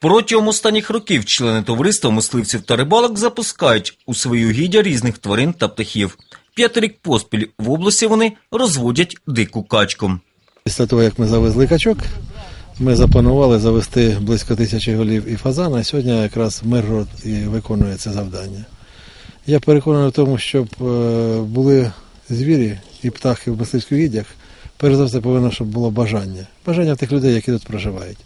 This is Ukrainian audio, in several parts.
Протягом останніх років члени товариства мисливців та рибалок запускають у свої угіддя різних тварин та птахів. П'ятий рік поспіль в області вони розводять дику качку. Після того, як ми завезли качок, ми запланували завести близько тисячі голів і фазана. Сьогодні якраз Миргород і виконує це завдання. Я переконаний в тому, щоб е, були звірі і птахи в мисливських гіддях. Перш за все повинно, щоб було бажання. Бажання тих людей, які тут проживають.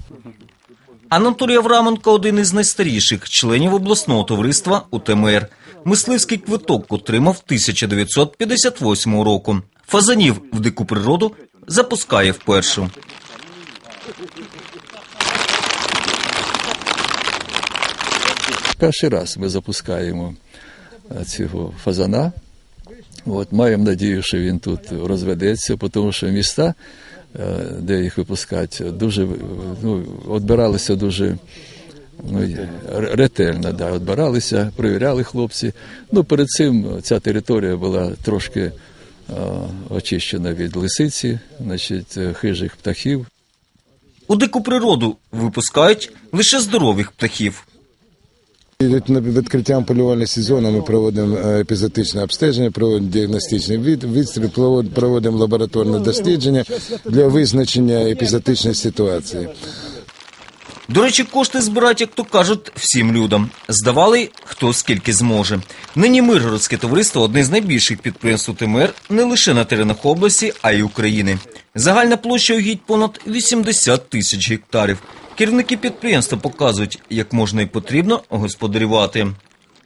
Анатолій Авраменко – один із найстаріших членів обласного товариства УТМР. Мисливський квиток отримав 1958 року. Фазанів в дику природу запускає вперше. Перший раз ми запускаємо е, цього фазана. От, маємо надію, що він тут розведеться, тому що міста, е, де їх випускати, дуже ну, відбиралися дуже ну, ретельно. Да, відбиралися, перевіряли хлопці. Ну, перед цим ця територія була трошки е, очищена від лисиці, значить, е, хижих птахів. У дику природу випускають лише здорових птахів. Відкриттям полювального сезону ми проводимо е, епізотичне обстеження, проводимо діагностичний відстріл, проводимо лабораторне дослідження для визначення епізотичної ситуації. До речі, кошти збирають, як то кажуть, всім людям. Здавали хто скільки зможе. Нині Миргородське товариство одне з найбільших підприємств УТМР не лише на теренах області, а й України. Загальна площа угідь понад 80 тисяч гектарів. Керівники підприємства показують, як можна і потрібно господарювати.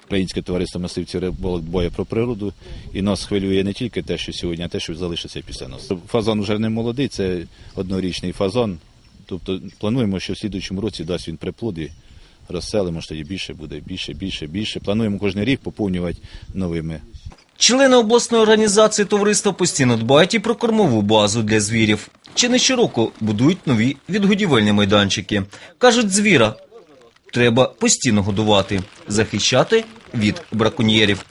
Українське товариство мисливців риболок боє про природу, і нас хвилює не тільки те, що сьогодні, а те, що залишиться після нас. Фазан вже не молодий, це однорічний фазан. Тобто плануємо, що в слідуючому році дасть він приплоди, розселимо, що тоді більше буде, більше, більше, більше. Плануємо кожен рік поповнювати новими Члени обласної організації товариства постійно дбають і про кормову базу для звірів. Чи не щороку будують нові відгодівельні майданчики. Кажуть, звіра треба постійно годувати, захищати від браконьєрів.